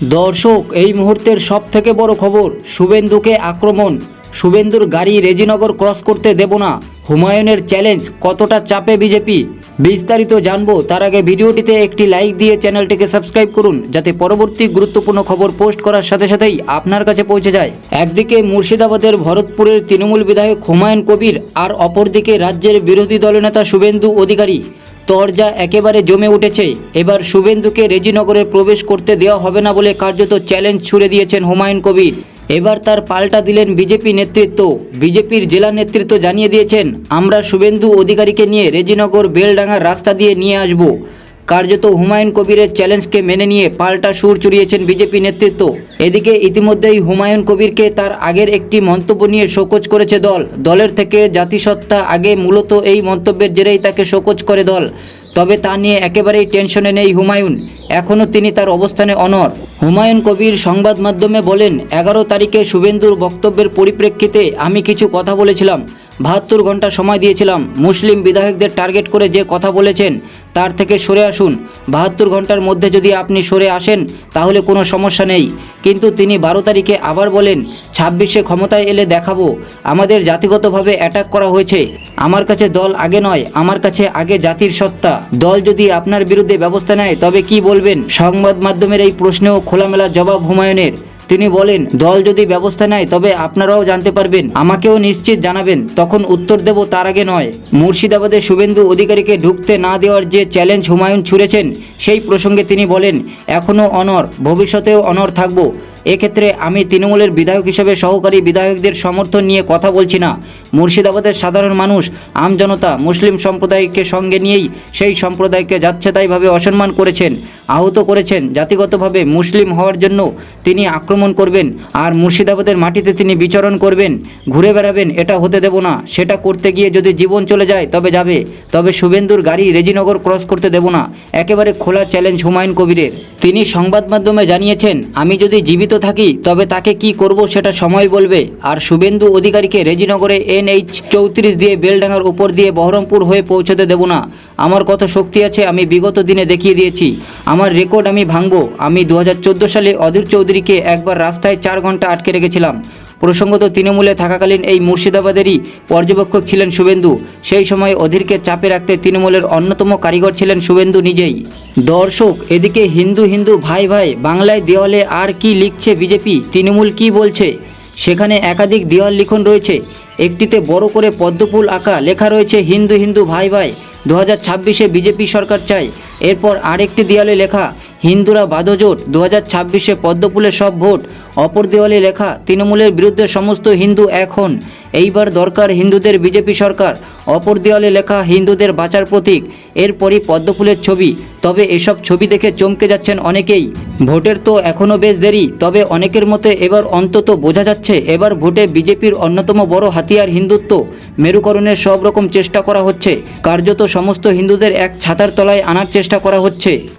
দর্শক, এই মুহূর্তের সব থেকে বড় খবর, শুভেন্দুকে আক্রমণ। শুভেন্দুর গাড়ি রেজিনগর ক্রস করতে দেব না। হুমায়ুনের চ্যালেঞ্জ কতটা চাপে বিজেপি? বিস্তারিত জানব। তার আগে ভিডিওটিতে একটি লাইক দিয়ে চ্যানেলটিকে সাবস্ক্রাইব করুন, যাতে পরবর্তী গুরুত্বপূর্ণ খবর পোস্ট করার সাথে সাথেই আপনার কাছে পৌঁছে যায়। একদিকে মুর্শিদাবাদের ভরতপুরের তৃণমূল বিধায়ক হুমায়ুন কবির, আর অপরদিকে রাজ্যের বিরোধী দলনেতা শুভেন্দু অধিকারী। তরজা একেবারে জমে উঠেছে। এবার শুভেন্দুকে রেজিনগরে প্রবেশ করতে দেওয়া হবে না বলে কার্যত চ্যালেঞ্জ ছুড়ে দিয়েছেন হুমায়ুন কবির। এবার তার পাল্টা দিলেন বিজেপি নেতৃত্ব। বিজেপির জেলা নেতৃত্ব জানিয়ে দিয়েছেন, আমরা শুভেন্দু অধিকারীকে নিয়ে রেজিনগর বেলডাঙ্গার রাস্তা দিয়ে নিয়ে আসব। কার্যত হুমায়ুন কবিরের চ্যালেঞ্জকে মেনে নিয়ে পাল্টা সুর চড়িয়েছেন বিজেপি নেতৃত্ব। এদিকে ইতিমধ্যেই হুমায়ুন কবিরকে তার আগের একটি মন্তব্য নিয়ে শোকজ করেছে দল। দলের থেকে জাতিসত্তা আগে মূলত এই মন্তব্যের জেরেই তাকে শোকজ করে দল। তবে তা নিয়ে একেবারেই টেনশনে নেই হুমায়ুন। এখনও তিনি তার অবস্থানে অনর হুমায়ুন কবির সংবাদ মাধ্যমে বলেন, এগারো তারিখে শুভেন্দুর বক্তব্যের পরিপ্রেক্ষিতে আমি কিছু কথা বলেছিলাম। বাহাত্তর ঘণ্টা সময় দিয়েছিলাম। মুসলিম বিধায়কদের টার্গেট করে যে কথা বলেছেন, তার থেকে সরে আসুন। বাহাত্তর ঘণ্টার মধ্যে যদি আপনি সরে আসেন, তাহলে কোনো সমস্যা নেই। কিন্তু তিনি বারো তারিখে আবার বলেন, ছাব্বিশে ক্ষমতায় এলে দেখাবো। আমাদের জাতিগতভাবে অ্যাটাক করা হয়েছে। আমার কাছে দল আগে নয়, আমার কাছে আগে জাতির সত্তা। দল যদি আপনার বিরুদ্ধে ব্যবস্থা নেয়, তবে কি বলবেন? সংবাদ মাধ্যমের এই প্রশ্নেও খোলামেলা জবাব হুমায়ুনের। তিনি বলেন, দল যদি ব্যবস্থা নেয়, তবে আপনারাও জানতে পারবেন, আমাকেও নিশ্চিত জানাবেন, তখন উত্তর দেব তার আগে নয়। মুর্শিদাবাদে শুভেন্দু অধিকারীকে ঢুকতে না দেওয়ার যে চ্যালেঞ্জ হুমায়ুন ছুড়েছেন, সেই প্রসঙ্গে তিনি বলেন এখনও অনর ভবিষ্যতেও অনর থাকব। এক্ষেত্রে আমি তৃণমূলের বিধায়ক হিসেবে সহকারী বিধায়কদের সমর্থন নিয়ে কথা বলছি না। মুর্শিদাবাদের সাধারণ মানুষ আমজনতা মুসলিম সম্প্রদায়কে সঙ্গে নিয়েই সেই সম্প্রদায়কে যাচ্ছেতাইভাবে অসম্মান করেছেন। আহত করেছেন, জাতিগতভাবে মুসলিম হওয়ার জন্য তিনি আক্রমণ করবেন আর মুর্শিদাবাদের মাটিতে তিনি বিচরণ করবেন। ঘুরে বেড়াবেন, এটা হতে দেব না। সেটা করতে গিয়ে যদি জীবন চলে যায়, তবে যাবে। তবে শুভেন্দুর গাড়ি রেজিনগর ক্রস করতে দেব না। একেবারে খোলা চ্যালেঞ্জ হুমায়ুন কবিরের। তিনি সংবাদ মাধ্যমে জানিয়েছেন, আমি যদি জীবিত থাকি, তবে তাকে কি করব সেটা সময় বলবে। আর শুভেন্দু অধিকারীকে রেজিনগরে এনএইচ চৌত্রিশ দিয়ে বেলডাঙ্গার উপর দিয়ে বহরমপুর হয়ে পৌঁছতে দেব না। আমার কত শক্তি আছে আমি বিগত দিনে দেখিয়ে দিয়েছি। আমার রেকর্ড আমি ভাঙবো। আমি দু হাজার চোদ্দ সালে অধীর চৌধুরীকে একবার রাস্তায় চার ঘণ্টা আটকে রেখেছিলাম। প্রসঙ্গত তৃণমূলে থাকাকালীন এই মুর্শিদাবাদেরই পর্যবেক্ষক ছিলেন শুভেন্দু। সেই সময় অধীরকে চাপে রাখতে তৃণমূলের অন্যতম কারিগর ছিলেন শুভেন্দু নিজেই। দর্শক, এদিকে হিন্দু হিন্দু ভাই ভাই, বাংলায় দেওয়ালে আর কি লিখছে বিজেপি, তৃণমূল কি বলছে? সেখানে একাধিক দেওয়াল লিখন রয়েছে। একটিতে বড় করে পদ্মফুল আঁকা লেখা রয়েছে হিন্দু হিন্দু ভাই ভাই। দু হাজার বিজেপি সরকার চায়। এরপর আরেকটি দেওয়ালে লেখা হিন্দুরা বাধজোট দু হাজার ছাব্বিশে পদ্মফুলের সব ভোট, অপর দেওয়ালে লেখা, তৃণমূলের বিরুদ্ধে সমস্ত হিন্দু এখন এইবার দরকার হিন্দুদের বিজেপি সরকার, অপর দেওয়ালে লেখা, হিন্দুদের বাঁচার প্রতীক। এরপরই পদ্মফুলের ছবি, তবে এসব ছবি দেখে চমকে যাচ্ছেন অনেকেই। ভোটের তো এখনও বেশ দেরি, তবে অনেকের মতে এবার অন্তত বোঝা যাচ্ছে, এবার ভোটে বিজেপির অন্যতম বড় হাতিয়ার হিন্দুত্ব। মেরুকরণের সব রকম চেষ্টা করা হচ্ছে, কার্যত সমস্ত হিন্দুদের এক ছাতার তলায় আনার চেষ্টা করা হচ্ছে।